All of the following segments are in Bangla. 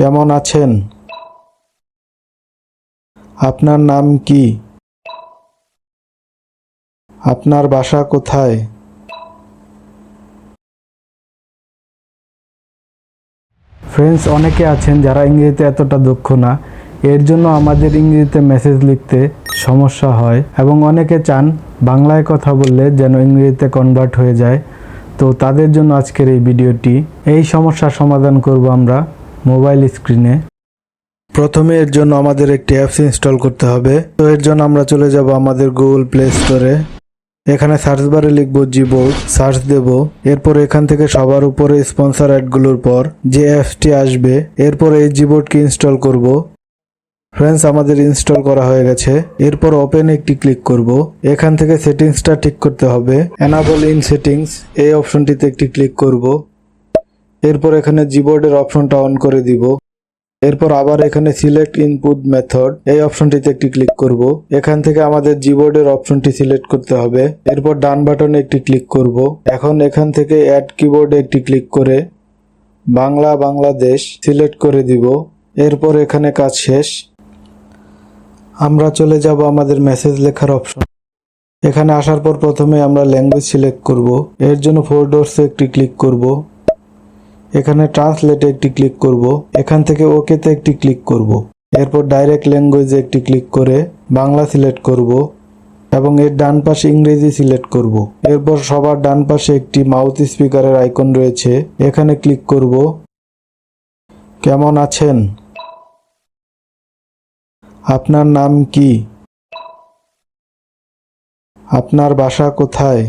কেমন আছেন? আপনার নাম কি? আপনার বাসা কোথায়? ফ্রেন্ডস অনেকে আছেন যারা ইংরেজিতে এতটা দক্ষ না। এর জন্য আমাদের ইংরেজিতে মেসেজ লিখতে সমস্যা হয় এবং অনেকে চান বাংলায় কথা বললে যেন ইংরেজিতে কনভার্ট হয়ে যায়। তো তাদের জন্য আজকের এই ভিডিওটি এই সমস্যার সমাধান করব আমরা। মোবাইল স্ক্রিনে। প্রথমে এর জন্য আমাদের একটি অ্যাপস ইনস্টল করতে হবে। তো এর জন্য আমরা চলে যাব আমাদের গুগল প্লে স্টোরে। এখানে সার্চ বারে লিখব জিবোর্ড সার্চ দেব। এরপর এখান থেকে সবার উপরে স্পন্সর অ্যাডগুলোর পর যে অ্যাপসটি আসবে, এরপর এই জিবোর্ডকে ইনস্টল করব। ফ্রেন্ডস, আমাদের ইনস্টল করা হয়ে গেছে। এরপর ওপেন একটি ক্লিক করব। এখান থেকে সেটিংসটা ঠিক করতে হবে। এনাবল ইন সেটিংস এই অপশনটিতে একটি ক্লিক করব। এরপর এখানে জিবোর্ডের অপশনটা অন করে দিব। এরপর আবার এখানে সিলেক্ট ইনপুট মেথড এই অপশনটিতে একটি ক্লিক করব। এখান থেকে আমাদের জিবোর্ডের অপশনটি সিলেক্ট করতে হবে। এরপর ডান বাটনে একটি ক্লিক করব। এখন এখান থেকে অ্যাড কিবোর্ডে একটি ক্লিক করে বাংলা বাংলাদেশ সিলেক্ট করে দিব। এরপর এখানে কাজ শেষ। আমরা চলে যাব আমাদের মেসেজ লেখার অপশন এখানে আসার পর প্রথমে আমরা ল্যাঙ্গুয়েজ সিলেক্ট করব। এর জন্য ফোর ডোরসে একটি ক্লিক করব। এখানে ট্রান্সলেটে একটি ক্লিক করব, এখান থেকে ওকেতে একটি ক্লিক করব। এরপর ডাইরেক্ট ল্যাঙ্গুয়েজে একটি ক্লিক করে বাংলা সিলেক্ট করব এবং এর ডান পাশে ইংরেজি সিলেক্ট করব। এরপর সবার ডান পাশে একটি মাউথ স্পিকারের আইকন রয়েছে, এখানে ক্লিক করব। কেমন আছেন? আপনার নাম কি? আপনার বাসা কোথায়?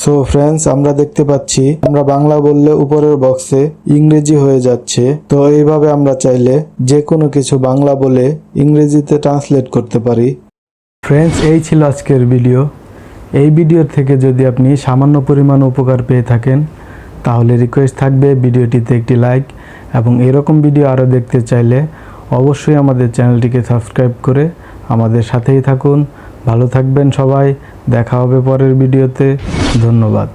সো ফ্রেন্ডস আমরা দেখতে পাচ্ছি, আমরা বাংলা বললে উপরের বক্সে ইংরেজি হয়ে যাচ্ছে। তো, এইভাবে আমরা চাইলে যে কোনো কিছু বাংলা বলে ইংরেজিতে ট্রান্সলেট করতে পারি। ফ্রেন্ডস এই ছিল আজকের ভিডিও এই ভিডিও থেকে যদি আপনি সামান্য পরিমাণ উপকার পেয়ে থাকেন, তাহলে রিকোয়েস্ট থাকবে ভিডিওটিতে একটি লাইক এবং এরকম ভিডিও আরও দেখতে চাইলে অবশ্যই আমাদের চ্যানেলটিকে সাবস্ক্রাইব করে আমাদের সাথেই থাকুন। ভালো থাকবেন সবাই দেখা হবে পরের ভিডিওতে। ধন্যবাদ।